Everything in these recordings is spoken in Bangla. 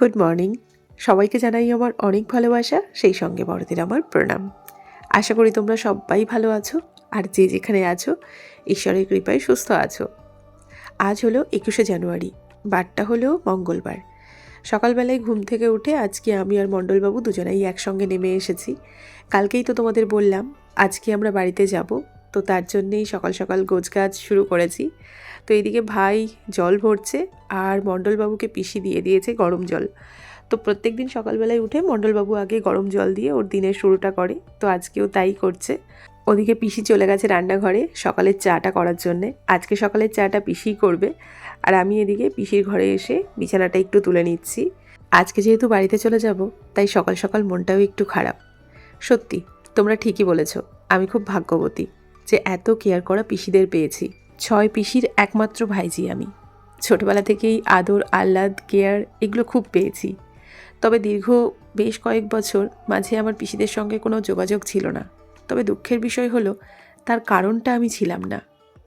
গুড মর্নিং সবাইকে জানাই আমার অনেক ভালোবাসা, সেই সঙ্গে বড়দের আমার প্রণাম। আশা করি তোমরা সবাই ভালো আছো, আর যে যেখানে আছো, ঈশ্বরের কৃপায় সুস্থ আছো। আজ হলো একুশে জানুয়ারি, বারটা হলো মঙ্গলবার। সকালবেলায় ঘুম থেকে উঠে আজকে আমি আর মণ্ডলবাবু দুজনেই একসঙ্গে নেমে এসেছি। কালকেই তো তোমাদের বললাম, আজকে আমরা বাড়িতে যাব তো তার জন্যেই সকাল সকাল গোছগাছ শুরু করেছি। তো এইদিকে ভাই জল ভরছে আর মণ্ডলবাবুকে পিসি দিয়ে দিয়েছে গরম জল। তো প্রত্যেক দিন সকালবেলায় উঠে মণ্ডলবাবু আগে গরম জল দিয়ে ওর দিনের শুরুটা করে, তো আজকেও তাই করছে। ওদিকে পিসি চলে গেছে রান্নাঘরে সকালের চাটা করার জন্যে। আজকে সকালের চাটা পিসিই করবে। আর আমি এদিকে পিসির ঘরে এসে বিছানাটা একটু তুলে নিচ্ছি। আজকে যেহেতু বাড়িতে চলে যাব, তাই সকাল সকাল মনটাও একটু খারাপ। সত্যি, তোমরা ঠিকই বলেছ, আমি খুব ভাগ্যবতী। যে এত কেয়ার করা পিসিদের পেয়েছি। ছয় পিসির একমাত্র ভাইজি আমি। ছোটবেলা থেকেই আদর, আহ্লাদ কেয়ার এগুলো খুব পেয়েছি। তবে দীর্ঘ বেশ কয়েক বছর মাঝে আমার পিসিদের সঙ্গে কোনো যোগাযোগ ছিল না। তবে দুঃখের বিষয় হলো, তার কারণটা আমি ছিলাম না।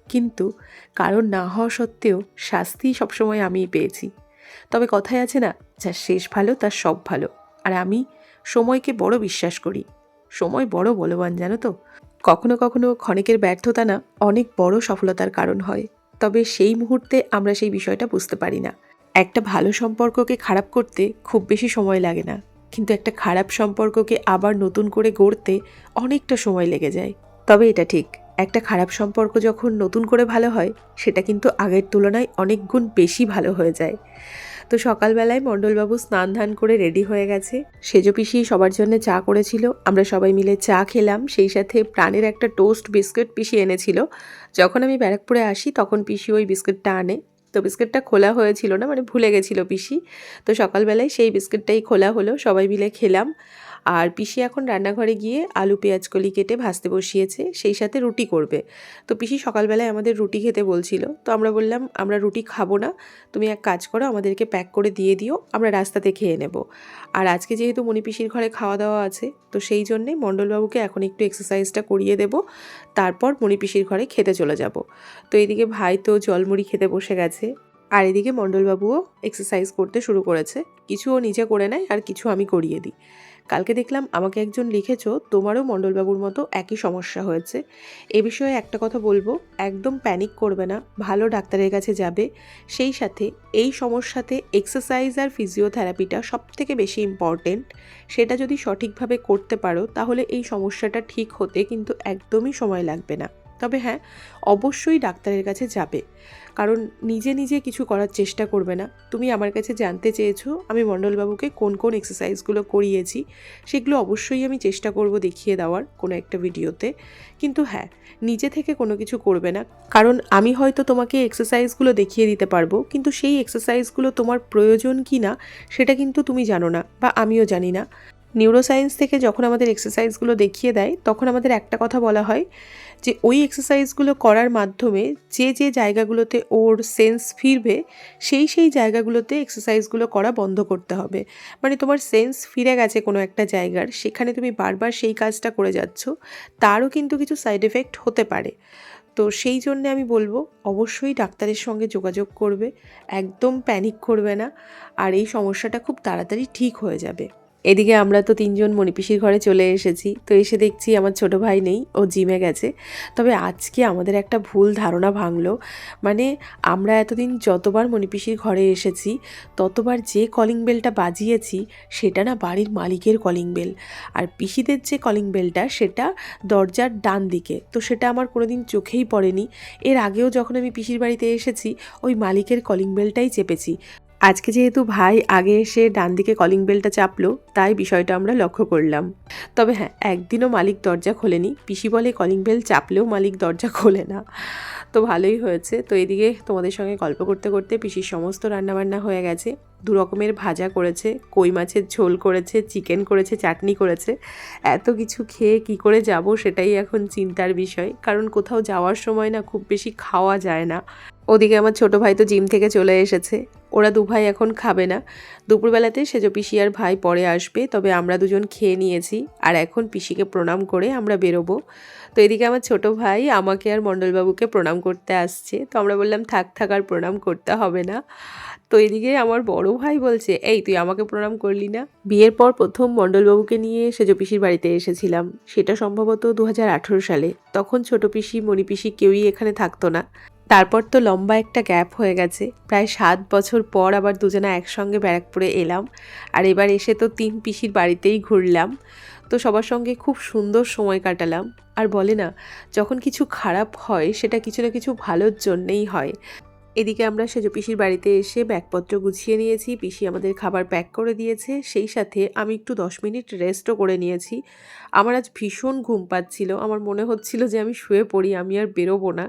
কিন্তু কারণ না হওয়া সত্ত্বেও শাস্তি সবসময় আমিই পেয়েছি। তবে কথায় আছে না যার শেষ ভালো তার সব ভালো। আর আমি সময়কে বড় বিশ্বাস করি। সময় বড় বলবান, জানো তো? কখনো কখনো ক্ষণিকের ব্যর্থতা না অনেক বড় সফলতার কারণ হয়। তবে সেই মুহূর্তে আমরা সেই বিষয়টা বুঝতে পারি না। একটা ভালো সম্পর্ককে খারাপ করতে খুব বেশি সময় লাগে না। কিন্তু একটা খারাপ সম্পর্ককে আবার নতুন করে গড়তে অনেকটা সময় লেগে যায়। তবে এটা ঠিক, একটা খারাপ সম্পর্ক যখন নতুন করে ভালো হয়, সেটা কিন্তু আগের তুলনায় অনেক গুণ বেশি ভালো হয়ে যায়। তো সকালবেলায় মণ্ডলবাবু স্নান ধান করে রেডি হয়ে গেছে। সেজো পিসি সবার জন্য চা করেছিল। আমরা সবাই মিলে চা খেলাম। সেই সাথে প্রাণের একটা টোস্ট বিস্কুট পিসি এনেছিল। যখন আমি ব্যারাকপুরে আসি, তখন পিসি ওই বিস্কুটটা আনে। তো বিস্কুটটা খোলা হয়েছিল না মানে ভুলে গেছিল পিসি। তো সকালবেলায় সেই বিস্কুটটাই খোলা হলো। সবাই মিলে খেলাম। আর পিসি এখন রান্নাঘরে গিয়ে আলু, পেঁয়াজ, কলি কেটে ভাজতে বসিয়েছে, সেই সাথে রুটি করবে। তো পিসি সকালবেলায় আমাদের রুটি খেতে বলছিল। তো আমরা বললাম, আমরা রুটি খাব না। তুমি এক কাজ করো, আমাদেরকে প্যাক করে দিয়ে দিও, আমরা রাস্তাতে খেয়ে নেব। আর আজকে যেহেতু মণি পিসির ঘরে খাওয়া দাওয়া আছে, তো সেই জন্যে মণ্ডলবাবুকে এখন একটু এক্সারসাইজটা করিয়ে দেব। তারপর মণি পিসির ঘরে খেতে চলে যাব। তো এইদিকে ভাই তো জলমুড়ি খেতে বসে গেছে। আর এদিকে মণ্ডলবাবুও এক্সারসাইজ করতে শুরু করেছে। কিছু ও নিজে করে নেয় আর কিছু আমি করিয়ে দিই। কালকে দেখলাম আমাকে একজন লিখেছো, তোমারও মণ্ডলবাবুর মতো একই সমস্যা হয়েছে। এ বিষয়ে একটা কথা বলব, একদম প্যানিক করবে না, ভালো ডাক্তারের কাছে যাবে। সেই সাথে এই সমস্যাতে এক্সারসাইজ আর ফিজিওথেরাপিটা সব থেকে বেশি ইম্পর্টেন্ট সেটা যদি সঠিকভাবে করতে পারো, তাহলে এই সমস্যাটা ঠিক হতে কিন্তু একদমই সময় লাগবে না। তবে হ্যাঁ অবশ্যই ডাক্তারের কাছে যাবে। কারণ নিজে নিজে কিছু করার চেষ্টা করবে না। তুমি আমার কাছে জানতে চেয়েছো, আমি মণ্ডলবাবুকে কোন কোন এক্সারসাইজগুলো করিয়েছি, সেগুলো অবশ্যই আমি চেষ্টা করব দেখিয়ে দেওয়ার কোনো একটা ভিডিওতে। কিন্তু হ্যাঁ নিজে থেকে কোনো কিছু করবে না। কারণ আমি হয়তো তোমাকে এক্সারসাইজগুলো দেখিয়ে দিতে পারব, কিন্তু সেই এক্সারসাইজগুলো তোমার প্রয়োজন কি না, সেটা কিন্তু তুমি জানো না বা আমিও জানি না। নিউরোসায়েন্স থেকে যখন আমাদের এক্সারসাইজগুলো দেখিয়ে দেয়, তখন আমাদের একটা কথা বলা হয় যে ওই এক্সারসাইজগুলো করার মাধ্যমে যে যে জায়গাগুলোতে ওর সেন্স ফিরবে, সেই সেই জায়গাগুলোতে এক্সারসাইজগুলো করা বন্ধ করতে হবে। মানে তোমার সেন্স ফিরে গেছে কোনো একটা জায়গার, সেখানে তুমি বারবার সেই কাজটা করে যাচ্ছ, তারও কিন্তু কিছু সাইড এফেক্ট হতে পারে। তো সেই জন্যে আমি বলব, অবশ্যই ডাক্তারের সঙ্গে যোগাযোগ করবে, একদম প্যানিক করবে না, আর এই সমস্যাটা খুব তাড়াতাড়ি ঠিক হয়ে যাবে। এদিকে আমরা তো তিনজন মণিপিসির ঘরে চলে এসেছি, তো এসে দেখছি আমার ছোট ভাই নেই, ও জিমে গেছে। তবে আজকে আমাদের একটা ভুল ধারণা ভাঙলো মানে আমরা এতদিন যতবার মণিপিসির ঘরে এসেছি, ততবার যে কলিং বেলটা বাজিয়েছি, সেটা না বাড়ির মালিকের কলিং বেল আর পিসিদের যে কলিং বেলটা সেটা দরজার ডান দিকে, তো সেটা আমার কোনোদিন চোখেই পড়েনি। এর আগেও যখন আমি পিসির বাড়িতে এসেছি, ওই মালিকের কলিং বেলটাই চেপেছি। আজকে যেহেতু ভাই আগে এসে ডান দিকে কলিং বেলটা চাপলো, তাই বিষয়টা আমরা লক্ষ্য করলাম। তবে হ্যাঁ একদিনও মালিক দরজা খোলেনি। পিসি বলে কলিং বেল চাপলেও মালিক দরজা খোলে না। তো ভালোই হয়েছে। তো এদিকে তোমাদের সঙ্গে গল্প করতে করতে পিসির সমস্ত রান্নাবান্না হয়ে গেছে। দু রকমের ভাজা করেছে, কই মাছের ঝোল করেছে চিকেন করেছে, চাটনি করেছে। এত কিছু খেয়ে কি করে যাব সেটাই এখন চিন্তার বিষয়। কারণ কোথাও যাওয়ার সময় না খুব বেশি খাওয়া যায় না। ওদিকে আমার ছোট ভাই তো জিম থেকে চলে এসেছে। ওরা দু ভাই এখন খাবে না। দুপুরবেলাতে সেজ পিসি আর ভাই পরে আসবে, তবে আমরা দুজন খেয়ে নিয়েছি আর এখন পিসিকে প্রণাম করে আমরা বেরোবো। তো এদিকে আমার ছোট ভাই আমাকে আর মণ্ডলবাবুকে প্রণাম করতে আসছে। তো আমরা বললাম, থাক থাক, আর প্রণাম করতে হবে না। তো এদিকে আমার বড় ভাই বলছে, এই, তুই আমাকে প্রণাম করলি না? বিয়ের পর প্রথম মণ্ডলবাবুকে নিয়ে সেজ পিসির বাড়িতে এসেছিলাম। সেটা সম্ভবত দু হাজার আঠেরো সালে। তখন ছোট পিসি, মণি পিসি কেউই এখানে থাকতো না। তারপর তো লম্বা একটা গ্যাপ হয়ে গেছে। প্রায় সাত বছর পর আবার দুজনা একসঙ্গে ব্যারাকপুরে এলাম। আর এবার এসে তো তিন পিসির বাড়িতেই ঘুরলাম। তো সবার সঙ্গে খুব সুন্দর সময় কাটালাম। আর বলে না, যখন কিছু খারাপ হয়, সেটা কিছু না কিছু ভালোর জন্যেই হয়। এদিকে আমরা সেজ পিসির বাড়িতে এসে ব্যাগপত্র গুছিয়ে নিয়েছি, পিসি আমাদের খাবার প্যাক করে দিয়েছে। সেই সাথে আমি একটু দশ মিনিট রেস্টও করে নিয়েছি। আমার আজ ভীষণ ঘুম পাচ্ছিল। আমার মনে হচ্ছিল যে আমি শুয়ে পড়ি, আমি আর বেরোবো না।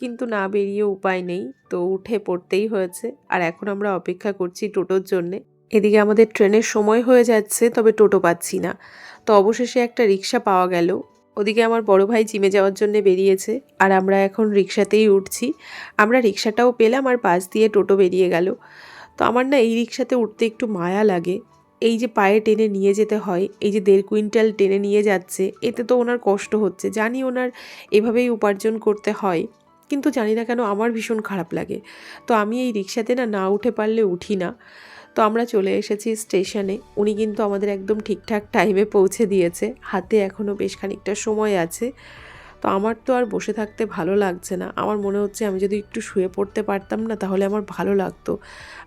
কিন্তু না বেরিয়ে উপায় নেই। তো উঠে পড়তেই হয়েছে। আর এখন আমরা অপেক্ষা করছি টোটোর জন্যে। এদিকে আমাদের ট্রেনের সময় হয়ে যাচ্ছে, তবে টোটো পাচ্ছি না। তো অবশেষে একটা রিক্সা পাওয়া গেল। ওদিকে আমার বড় ভাই জিমে যাওয়ার জন্য বেরিয়েছে। আর আমরা এখন রিক্সাতেই উঠছি। আমরা রিক্সাটাও পেলাম আর পাশ দিয়ে টোটো বেরিয়ে গেল। তো আমার না এই রিক্সাতে উঠতে একটু মায়া লাগে। এই যে পায়ে টেনে নিয়ে যেতে হয়, এই যে দেড় কুইন্টাল টেনে নিয়ে যাচ্ছে, এতে তো ওনার কষ্ট হচ্ছে। জানি ওনার এভাবেই উপার্জন করতে হয়। কিন্তু জানি না কেন আমার ভীষণ খারাপ লাগে। তো আমি এই রিক্সাতে না না উঠে পারলে উঠি না। তো আমরা চলে এসেছি স্টেশনে। উনি কিন্তু আমাদের একদম ঠিকঠাক টাইমে পৌঁছে দিয়েছে। হাতে এখনও বেশ খানিকটা সময় আছে। তো আমার তো আর বসে থাকতে ভালো লাগছে না। আমার মনে হচ্ছে আমি যদি একটু শুয়ে পড়তে পারতাম না, তাহলে আমার ভালো লাগতো।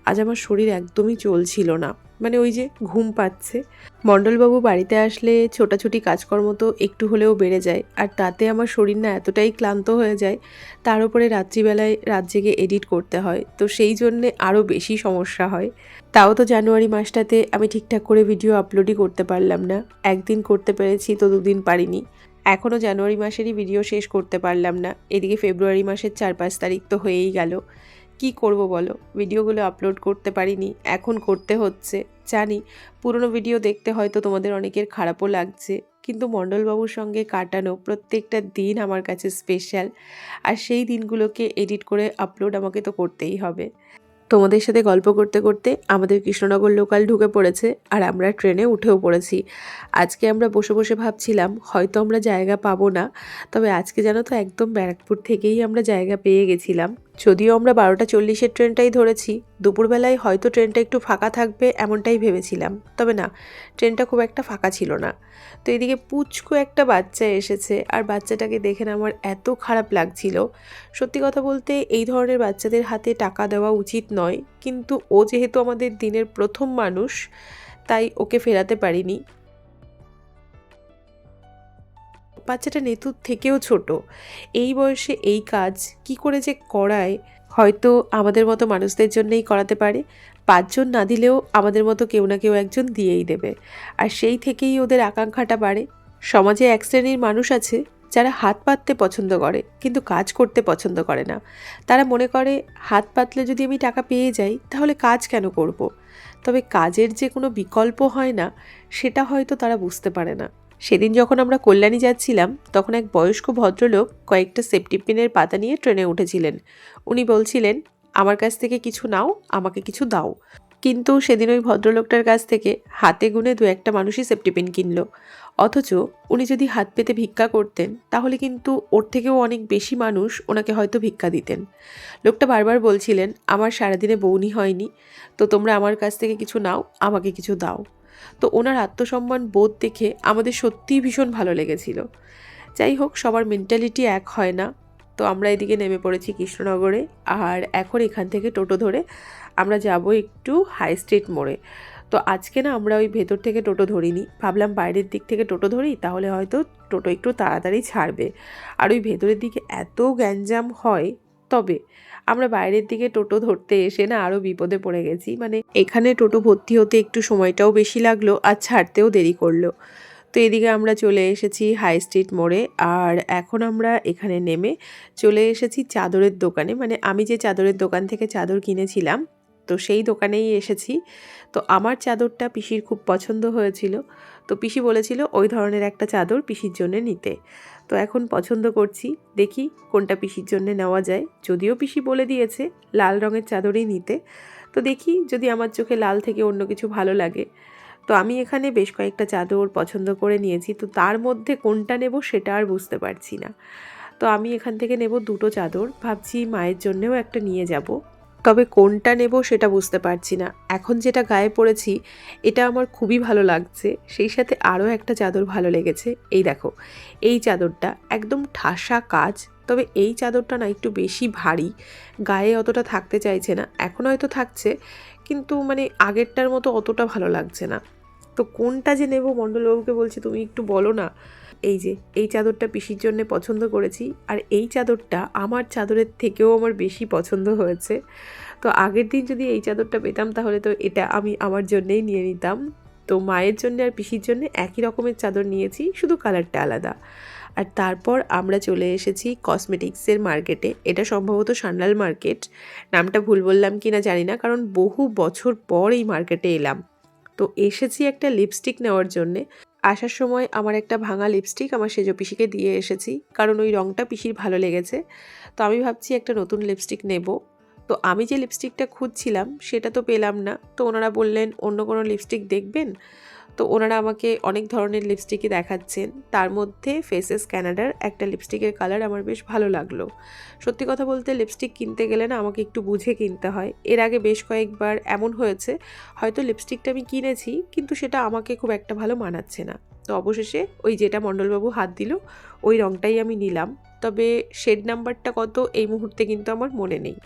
আজ আমার শরীর একদমই চলছিল না। মানে ওই যে ঘুম পাচ্ছে। মণ্ডলবাবু বাড়িতে আসলে ছোটাছুটি কাজকর্ম তো একটু হলেও বেড়ে যায়, আর তাতে আমার শরীর না এতটাই ক্লান্ত হয়ে যায়, তার উপরে রাত্রিবেলায় রাত জেগে এডিট করতে হয়, তো সেই জন্যে আরও বেশি সমস্যা হয়। তাও তো জানুয়ারি মাসটাতে আমি ঠিকঠাক করে ভিডিও আপলোডই করতে পারলাম না। একদিন করতে পেরেছি তো দুদিন পারিনি। এখনও জানুয়ারি মাসেরই ভিডিও শেষ করতে পারলাম না। এদিকে ফেব্রুয়ারি মাসের চার পাঁচ তারিখ তো হয়েই গেল। কি করব বলো? ভিডিওগুলো আপলোড করতে পারিনি। এখন করতে হচ্ছে। জানি, পুরনো ভিডিও দেখতে হয়তো তোমাদের অনেকের খারাপও লাগছে। কিন্তু মণ্ডলবাবুর সঙ্গে কাটানো প্রত্যেকটা দিন আমার কাছে স্পেশাল আর সেই দিনগুলোকে এডিট করে আপলোড আমাকে তো করতেই হবে। তোমাদের সাথে গল্প করতে করতে আমাদের কৃষ্ণনগর লোকাল ঢুকে পড়েছে আর আমরা ট্রেনে উঠেও পড়েছি। আজকে আমরা বসে বসে ভাবছিলাম, হয়তো আমরা জায়গা পাবো না, তবে আজকে জানো তো একদম ব্যারাকপুর থেকেই আমরা জায়গা পেয়ে গেছিলাম। যদিও আমরা বারোটা চল্লিশের ট্রেনটাই ধরেছি, দুপুরবেলায় হয়তো ট্রেনটা একটু ফাঁকা থাকবে এমনটাই ভেবেছিলাম। তবে না, ট্রেনটা খুব একটা ফাঁকা ছিল না। তো এদিকে পুচকু একটা বাচ্চা এসেছে আর বাচ্চাটাকে দেখে না আমার এত খারাপ লাগছিল। সত্যি কথা বলতে এই ধরনের বাচ্চাদের হাতে টাকা দেওয়া উচিত নয়, কিন্তু ও যেহেতু আমাদের দিনের প্রথম মানুষ, তাই ওকে ফেরাতে পারিনি। বাচ্চাটা নেতুর থেকেও ছোট। এই বয়সে এই কাজ কি করে যে করায়, হয়তো আমাদের মতো মানুষদের জন্যই করাতে পারে। পাঁচজন না দিলেও আমাদের মতো কেউ না কেউ একজন দিয়েই দেবে। আর সেই থেকেই ওদের আকাঙ্ক্ষাটা বাড়ে। সমাজে এক শ্রেণির মানুষ আছে যারা হাত পাততে পছন্দ করে, কিন্তু কাজ করতে পছন্দ করে না। তারা মনে করে, হাত পাতলে যদি আমি টাকা পেয়ে যাই, তাহলে কাজ কেন করব। তবে কাজের যে কোনো বিকল্প হয় না, সেটা হয়তো তারা বুঝতে পারে না। সেদিন যখন আমরা কল্যাণী যাচ্ছিলাম, তখন এক বয়স্ক ভদ্রলোক কয়েকটা সেফটি পিনের পাতা নিয়ে ট্রেনে উঠেছিলেন। উনি বলছিলেন, আমার কাছ থেকে কিছু নাও, আমাকে কিছু দাও। কিন্তু সেদিন ওই ভদ্রলোকটার কাছ থেকে হাতে গুনে দু একটা মানুষই সেফটি পিন কিনলো। অথচ উনি যদি হাত পেতে ভিক্ষা করতেন, তাহলে কিন্তু ওর থেকেও অনেক বেশি মানুষ ওনাকে হয়তো ভিক্ষা দিতেন। লোকটা বারবার বলছিলেন, আমার সারাদিনে বৌনি হয়নি, তো তোমরা আমার কাছ থেকে কিছু নাও, আমাকে কিছু দাও। তো ওনার আত্মসম্মান বোধ দেখে আমাদের সত্যিই ভীষণ ভালো লেগেছিল। যাই হোক, সবার মেন্টালিটি এক হয় না। তো আমরা এদিকে নেমে পড়েছি কৃষ্ণনগরে আর এখন এখান থেকে টোটো ধরে আমরা যাব একটু হাই স্ট্রিট মোড়ে। তো আজকে না আমরা ওই ভেতর থেকে টোটো ধরিনি। ভাবলাম বাইরের দিক থেকে টোটো ধরি, তাহলে হয়তো টোটো একটু তাড়াতাড়ি ছাড়বে। আর ওই ভেতরের দিকে এত গ্যাঞ্জাম হয়, তবে আমরা বাইরের দিকে টোটো ধরতে এসে না আরও বিপদে পড়ে গেছি। মানে এখানে টোটো ভর্তি হতে একটু সময়টাও বেশি লাগল আর ছাড়তেও দেরি করল। তো এদিকে আমরা চলে এসেছি হাই স্ট্রিট মোড়ে আর এখন আমরা এখানে নেমে চলে এসেছি চাদরের দোকানে। মানে আমি যে চাদরের দোকান থেকে চাদর কিনেছিলাম, তো সেই দোকানেই এসেছি। তো আমার চাদরটা পিসির খুব পছন্দ হয়েছিল। তো পিসি বলেছিল, ওই ধরনের একটা চাদর পিসির জন্য নিতে। তো এখন পছন্দ করছি। দেখি কোনটা পিসির জন্য নেওয়া যায়। যদিও পিসি বলে দিয়েছে লাল রঙের চাদরই নিতে। তো দেখি যদি আমার চোখে লাল থেকে অন্য কিছু ভালো লাগে। তো আমি এখানে বেশ কয়েকটা চাদর পছন্দ করে নিয়েছি। তো তার মধ্যে কোনটা নেব সেটা আর বুঝতে পারছি না। তো আমি এখান থেকে নেব দুটো চাদর। ভাবছি মায়ের জন্যেও একটা নিয়ে যাব। তবে কোনটা নেব সেটা বুঝতে পারছি না। এখন যেটা গায়ে পড়েছি, এটা আমার খুবই ভালো লাগছে। সেই সাথে আরও একটা চাদর ভালো লেগেছে। এই দেখো, এই চাদরটা একদম ঠাসা কাজ, তবে এই চাদরটা না একটু বেশি ভারী। গায়ে অতটা থাকতে চাইছে না, এখন হয়তো থাকছে, কিন্তু মানে আগেরটার মতো অতটা ভালো লাগছে না। তো কোনটা যে নেব মণ্ডলবাবুকে বলছি, তুমি একটু বলো না। এই যে, এই চাদরটা পিসির জন্য পছন্দ করেছি, আর এই চাদরটা আমার চাদরের থেকেও আমার বেশি পছন্দ হয়েছে। তো আগের দিন যদি এই চাদরটা পেতাম, তাহলে তো এটা আমি আমার জন্যেই নিয়ে নিতাম। তো মায়ের জন্য আর পিসির জন্য একই রকমের চাদর নিয়েছি, শুধু কালারটা আলাদা। আর তারপর আমরা চলে এসেছি কসমেটিক্সের মার্কেটে। এটা সম্ভবত সান্ডাল মার্কেট। নামটা ভুল বললাম কি না জানি না, কারণ বহু বছর পর এই মার্কেটে এলাম। তো এসেছি একটা লিপস্টিক নেওয়ার জন্যে। আসার সময় আমার একটা ভাঙা লিপস্টিক আমার সেজো পিসিকে দিয়ে এসেছি, কারণ ওই রঙটা পিসির ভালো লেগেছে। তো আমি ভাবছি একটা নতুন লিপস্টিক নেব। তো আমি যে লিপস্টিকটা খুঁজছিলাম, সেটা তো পেলাম না। তো ওনারা বললেন, অন্য কোনো লিপস্টিক দেখবেন? তো ওনারা আমাকে অনেক ধরনের লিপস্টিকই দেখাচ্ছেন। তার মধ্যে ফেসেস ক্যানাডার একটা লিপস্টিকের কালার আমার বেশ ভালো লাগল। সত্যি কথা বলতে লিপস্টিক কিনতে গেলে না আমাকে একটু বুঝে কিনতে হয়। এর আগে বেশ কয়েকবার এমন হয়েছে, হয়তো লিপস্টিকটা আমি কিনেছি, কিন্তু সেটা আমাকে খুব একটা ভালো মানাচ্ছে না। তো অবশেষে ওই যেটা মণ্ডলবাবু হাত দিল, ওই রঙটাই আমি নিলাম। তবে শেড নাম্বারটা কত এই মুহূর্তে কিন্তু আমার মনে নেই।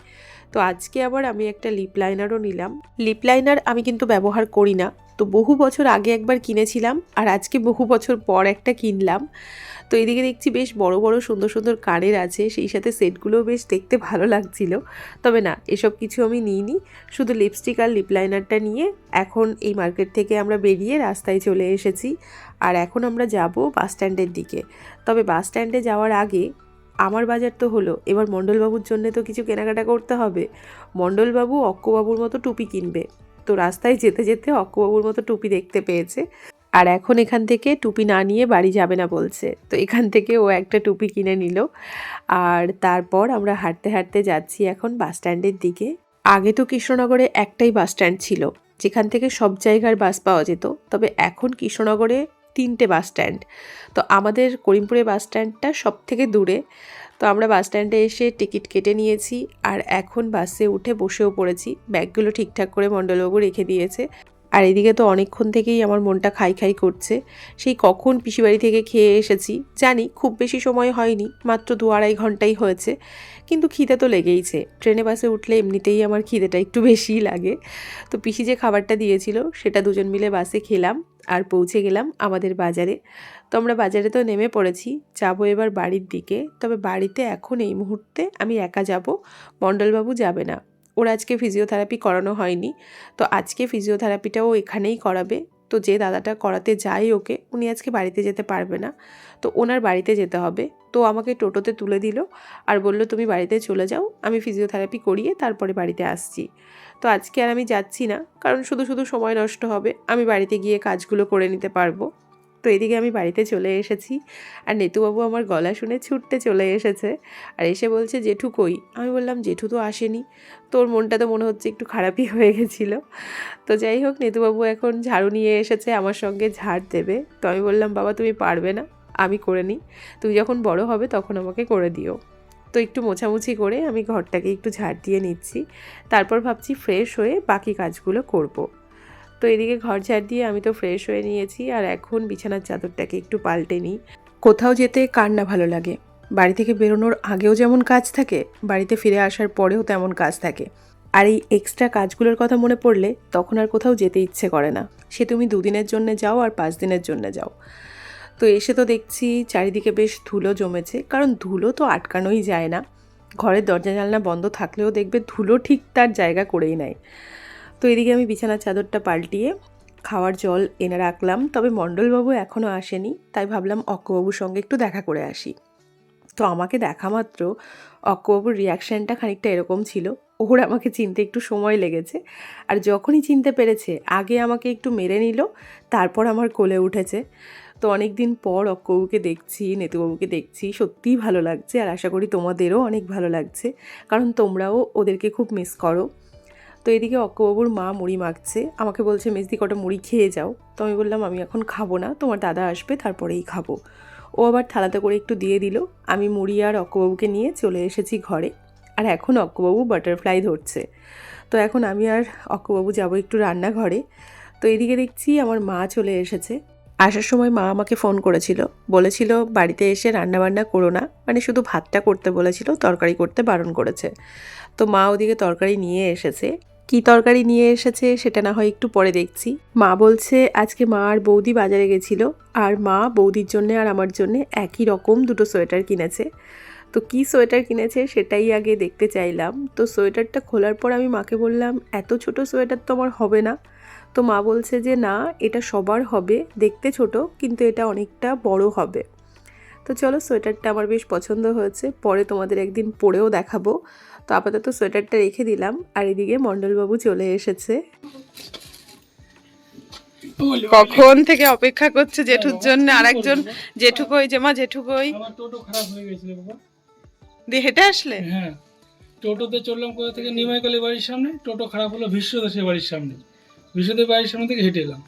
তো আজকে আবার আমি একটা লিপ লাইনারও নিলাম। লিপ লাইনার আমি কিন্তু ব্যবহার করি না। তো বহু বছর আগে একবার কিনেছিলাম আর আজকে বহু বছর পর একটা কিনলাম। তো এদিকে দেখছি বেশ বড় বড়, সুন্দর সুন্দর কানের আছে। সেই সাথে সেটগুলোও বেশ দেখতে ভালো লাগছিল। তবে না, এসব কিছু আমি নিইনি। শুধু লিপস্টিক আর লিপ লাইনারটা নিয়ে এখন এই মার্কেট থেকে আমরা বেরিয়ে রাস্তায় চলে এসেছি। আর এখন আমরা যাব বাস স্ট্যান্ডের দিকে। তবে বাস স্ট্যান্ডে যাওয়ার আগে আমার বাজার তো হলো, এবার মণ্ডলবাবুর জন্য তো কিছু কেনাকাটা করতে হবে। মণ্ডলবাবু অক্কবাবুর মতো টুপি কিনবে। তো রাস্তায় যেতে যেতে অক্কবাবুর মতো টুপি দেখতে পেয়েছে। আর এখন এখান থেকে টুপি না নিয়ে বাড়ি যাবে না বলছে। তো এখান থেকে ও একটা টুপি কিনে নিল। আর তারপর আমরা হাঁটতে হাঁটতে যাচ্ছি এখন বাস স্ট্যান্ডের দিকে। আগে তো কৃষ্ণনগরে একটাই বাস স্ট্যান্ড ছিল, যেখান থেকে সব জায়গার বাস পাওয়া যেত। তবে এখন কৃষ্ণনগরে তিনটে বাস স্ট্যান্ড। তো আমাদের করিমপুরের বাস স্ট্যান্ডটা সব থেকে দূরে। তো আমরা বাস স্ট্যান্ডে এসে টিকিট কেটে নিয়েছি আর এখন বাসে উঠে বসেও পড়েছি। ব্যাগগুলো ঠিকঠাক করে মণ্ডলবাবু রেখে দিয়েছে। আর এদিকে তো অনেকক্ষণ থেকেই আমার মনটা খাই খাই করছে। সেই কখন পিসিবাড়ি থেকে খেয়ে এসেছি, জানি খুব বেশি সময় হয়নি, মাত্র দু আড়াই ঘন্টাই হয়েছে। কিন্তু খিদে তো লেগেইছে। ট্রেনে বাসে উঠলে এমনিতেই আমার খিদেটা একটু বেশিই লাগে। তো পিসি যে খাবারটা দিয়েছিল, সেটা দুজন মিলে বাসে খেলাম। আর পৌঁছে গেলাম আমাদের বাজারে। তো আমরা বাজারে তো নেমে পড়েছি। যাব এবার বাড়ির দিকে। তবে বাড়িতে এখন এই মুহূর্তে আমি একা যাব। মণ্ডলবাবু যাবে না। ওর আজকে ফিজিওথেরাপি করানো হয়নি। তো আজকে ফিজিওথেরাপিটাও এখানেই করাবে। তো যে দাদাটা করাতে যাই ওকে, উনি আজকে বাড়িতে যেতে পারবে না। তো ওনার বাড়িতে যেতে হবে। তো আমাকে টোটোতে তুলে দিল আর বলল, তুমি বাড়িতে চলে যাও, আমি ফিজিওথেরাপি করিয়ে তারপরে বাড়িতে আসছি। তো আজকে আর আমি যাচ্ছি না, কারণ শুধু শুধু সময় নষ্ট হবে, আমি বাড়িতে গিয়ে কাজগুলো করে নিতে পারব। তো এদিকে আমি বাড়িতে চলে এসেছি। আর নেতুবাবু আমার গলা শুনে ছুটতে চলে এসেছে। আর এসে বলছে, জেঠু কই? আমি বললাম, জেঠু তো আসেনি। তোর মনটা তো মনে হচ্ছে একটু খারাপই হয়ে গেছিল। তো যাই হোক, নেতুবাবু এখন ঝাড়ু নিয়ে এসেছে, আমার সঙ্গে ঝাড় দেবে। তো আমি বললাম, বাবা, তুমি পারবে না, আমি করে নিই। তুমি যখন বড় হবে তখন আমাকে করে দিও। তো একটু মোছামুছি করে আমি ঘরটাকে একটু ঝাড় দিয়ে নিচ্ছি। তারপর ভাবছি, ফ্রেশ হয়ে বাকি কাজগুলো করব। তো এদিকে ঘর ঝাড় দিয়ে আমি তো ফ্রেশ হয়ে নিয়েছি আর এখন বিছানার চাদরটাকে একটু পাল্টে নিই। কোথাও যেতে কার না ভালো লাগে। বাড়ি থেকে বেরোনোর আগেও যেমন কাজ থাকে, বাড়িতে ফিরে আসার পরেও তেমন কাজ থাকে। আর এই এক্সট্রা কাজগুলোর কথা মনে পড়লে তখন আর কোথাও যেতে ইচ্ছে করে না। সে তুমি দুদিনের জন্য যাও আর পাঁচ দিনের জন্য যাও। তো এসে তো দেখছি চারিদিকে বেশ ধুলো জমেছে, কারণ ধুলো তো আটকানোই যায় না। ঘরের দরজা জানলা বন্ধ থাকলেও দেখবে ধুলো ঠিক তার জায়গা করেই নেয়। তো এদিকে আমি বিছানার চাদরটা পাল্টিয়ে খাওয়ার জল এনে রাখলাম। তবে মণ্ডলবাবু এখনও আসেনি, তাই ভাবলাম অক্কবাবুর সঙ্গে একটু দেখা করে আসি। তো আমাকে দেখা মাত্র অক্কবাবুর রিয়াকশানটা খানিকটা এরকম ছিল। ওর আমাকে চিনতে একটু সময় লেগেছে। আর যখনই চিনতে পেরেছে, আগে আমাকে একটু মেরে নিল, তারপর আমার কোলে উঠেছে। তো অনেক দিন পর অক্কবাবুকে দেখছি, নেতুবাবুকে দেখছি, সত্যিই ভালো লাগছে। আর আশা করি তোমাদেরও অনেক ভালো লাগছে। কারণ তোমরাও ওদেরকে খুব মিস করো। তো এদিকে অক্কবাবুর মা মুড়ি মাখছে। আমাকে বলছে, মেজদি, কটা মুড়ি খেয়ে যাও। তো আমি বললাম, আমি এখন খাব না, তোমার দাদা আসবে, তারপরেই খাব। ও আবার থালাতে করে একটু দিয়ে দিল। আমি মুড়ি আর অক্কবাবুকে নিয়ে চলে এসেছি ঘরে। আর এখন অক্কবাবু বাটারফ্লাই ধরছে। তো এখন আমি আর অক্কবাবু যাব একটু রান্নাঘরে। তো এদিকে দেখছি আমার মা চলে এসেছে। আসার সময় মা আমাকে ফোন করেছিল। বলেছিল, বাড়িতে এসে রান্নাবান্না করো না। মানে শুধু ভাতটা করতে বলেছিল, তরকারি করতে বারণ করেছে। তো মা ওদিকে তরকারি নিয়ে এসেছে। কি তরকারি নিয়ে এসেছে সেটা না হয় একটু পরে দেখছি। মা বলছে, আজকে মা আর বৌদি বাজারে গেছিল আর মা বৌদির জন্য আর আমার জন্য একই রকম দুটো সোয়েটার কিনেছে। তো কি সোয়েটার কিনেছে সেটাই আগে দেখতে চাইলাম। তো সোয়েটারটা খোলার পর আমি মাকে বললাম, এত ছোট সোয়েটার তো আমার হবে না। তো মা বলছে যে, না, এটা সবার হবে, দেখতে ছোট, কিন্তু এটা অনেকটা বড় হবে। তো চলো, সোয়েটারটা আমার বেশ পছন্দ হয়েছে, পরে তোমাদের একদিন পরেও দেখাবো। তো আপাতত সোয়েটারটা রেখে দিলাম আর এদিকে মণ্ডলবাবু চলে এসেছে। কখন থেকে অপেক্ষা করছে জেঠুর জন্য? আরেকজন জেঠু কই যে মা জেঠু কই আমার টোটো খারাপ হয়ে গেছিল বাবা। দিয়ে হেঁটে আসলে? হ্যাঁ টোটোতে চললাম কোথা থেকে? নিমাইকালী বাড়ির সামনে। টোটো খারাপ হলো বিশ্বদাসের বাড়ির সামনে। বিশ্বদেব বাড়ির সামনে থেকে হেঁটে এলাম।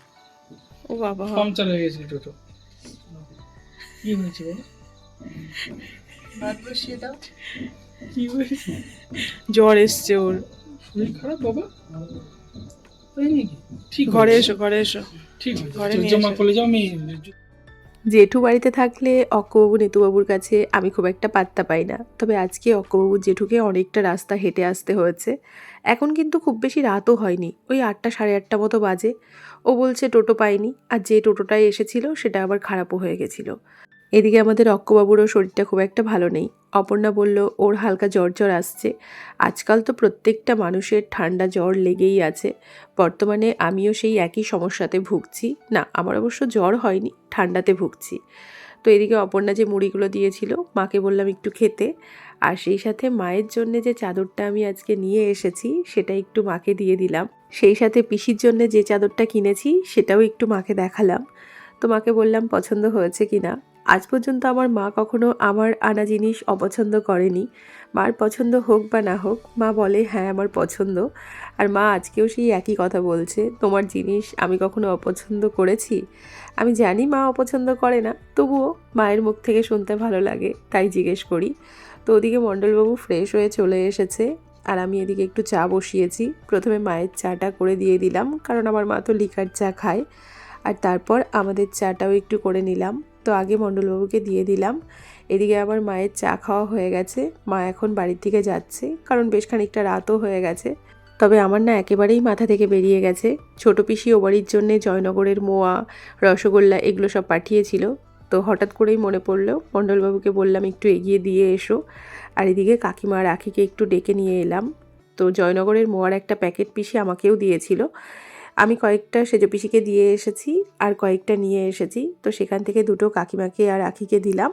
ও বাবা। পাংচার হয়ে গেছিল টোটো। কি হয়েছে হয়েছে জ্বর এসছে ওর। খারাপ বাবা? ঠিক ঘরে এসো ঘরে এসো। ঠিক ঘরে জমা এসো। যাও আমি জেঠু বাড়িতে থাকলে অক্কবাবু নেতুবাবুর কাছে আমি খুব একটা পাত্তা পাই না। তবে আজকে অক্কবাবু জেঠুকে অনেকটা রাস্তা হেঁটে আসতে হয়েছে। এখন কিন্তু খুব বেশি রাতও হয়নি ওই আটটা সাড়ে আটটা মতো বাজে। ও বলছে টোটো পায়নি আর যে টোটোটায় এসেছিল সেটা আবার খারাপও হয়ে গেছিল। এদিকে আমাদের অক্কবাবুরও শরীরটা খুব একটা ভালো নেই। অপর্ণা বলল, ওর হালকা জ্বর জ্বর আসছে। আজকাল তো প্রত্যেকটা মানুষের ঠান্ডা জ্বর লেগেই আছে। বর্তমানে আমিও সেই একই সমস্যাতে ভুগছি। না, আমার অবশ্য জ্বর হয়নি, ঠান্ডাতে ভুগছি। তো এদিকে অপর্ণা যে মুড়িগুলো দিয়েছিল, মাকে বললাম একটু খেতে। আর সেই সাথে মায়ের জন্য যে চাদরটা আমি আজকে নিয়ে এসেছি, সেটা একটু মাকে দিয়ে দিলাম। সেই সাথে পিসির জন্য যে চাদরটা কিনেছি, সেটাও একটু মাকে দেখালাম। তো মাকে বললাম, পছন্দ হয়েছে কি না আজ পর্যন্ত আমার মা কখনো আমার আনা জিনিস অপছন্দ করেনি। মার পছন্দ হোক বা না হোক, মা বলে হ্যাঁ আমার পছন্দ। আর মা আজকেও সেই একই কথা বলছে, তোমার জিনিস আমি কখনো অপছন্দ করেছি? আমি জানি মা অপছন্দ করে না, তবুও মায়ের মুখ থেকে শুনতে ভালো লাগে, তাই জিজ্ঞেস করি। তো ওদিকে মণ্ডলবাবু ফ্রেশ হয়ে চলে এসেছে, আর আমি এদিকে একটু চা বসিয়েছি। প্রথমে মায়ের চাটা করে দিয়ে দিলাম, কারণ আমার মা তো লিকার চা খায়। আর তারপর আমাদের চাটাও একটু করে নিলাম। তো আগে মণ্ডলবাবুকে দিয়ে দিলাম। এদিকে আমার মায়ের চা খাওয়া হয়ে গেছে। মা এখন বাড়ির থেকে যাচ্ছে, কারণ বেশ খানিকটা রাতও হয়ে গেছে। তবে আমার না একেবারেই মাথা থেকে বেরিয়ে গেছে। ছোট পিসি ও বাড়ির জন্যে জয়নগরের মোয়া, রসগোল্লা এগুলো সব পাঠিয়েছিল। তো হঠাৎ করেই মনে পড়ল, মণ্ডলবাবুকে বললাম, একটু এগিয়ে দিয়ে এসো। আর এদিকে কাকিমা রাখিকে একটু ডেকে নিয়ে এলাম। তো জয়নগরের মোয়ার একটা প্যাকেট পিসি আমাকেও দিয়েছিল। আমি কয়েকটা সেজো পিসিকে দিয়ে এসেছি আর কয়েকটা নিয়ে এসেছি। তো সেখান থেকে দুটো কাকিমাকে আর আখিকে দিলাম।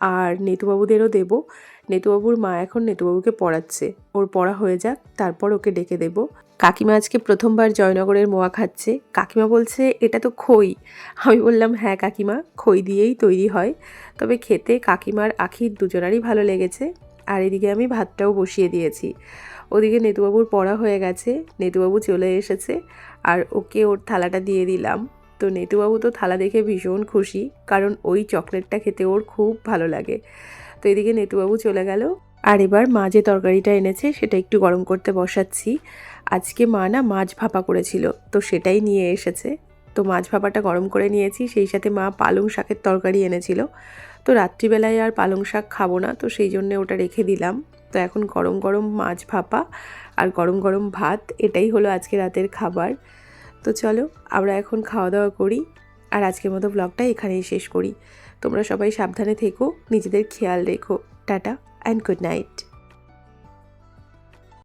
আর নেতুবাবুদেরও দেবো। নেতুবাবুর মা এখন নেতুবাবুকে পড়াচ্ছে। ওর পড়া হয়ে যাক, তারপর ওকে ডেকে দেব। কাকিমা আজকে প্রথমবার জয়নগরের মোয়া খাচ্ছে। কাকিমা বলছে, এটা তো খই। আমি বললাম হ্যাঁ কাকিমা, খই দিয়েই তৈরি হয়। তবে খেতে কাকিমার আখির দুজনারই ভালো লেগেছে। আর এদিকে আমি ভাতটাও বসিয়ে দিয়েছি। ওদিকে নেতুবাবুর পড়া হয়ে গেছে। নেতুবাবু চলে এসেছে। আর ওকে ওর থালাটা দিয়ে দিলাম। তো নেতুবাবু তো থালা দেখে ভীষণ খুশি, কারণ ওই চকলেটটা খেতে ওর খুব ভালো লাগে। তো এদিকে নেতুবাবু চলে গেল। আর এবার মা যে তরকারিটা এনেছে সেটা একটু গরম করতে বসাচ্ছি। আজকে মা না মাছ ভাপা করেছিল, তো সেটাই নিয়ে এসেছে। তো মাছ ভাপাটা গরম করে নিয়েছি, সেই সাথে মা পালং শাকের তরকারি এনেছিল। তো রাত্রিবেলায় আর পালং শাক খাব না, তো সেই জন্য ওটা রেখে দিলাম। তো এখন গরম গরম মাছ ভাপা আর গরম গরম ভাত, এটাই হলো আজকে রাতের খাবার। তো চলো, আমরা এখন খাওয়া দাওয়া করি আর আজকের মতো ব্লগটা এখানেই শেষ করি। তোমরা সবাই সাবধানে থেকো, নিজেদের খেয়াল রেখো। Tata and good night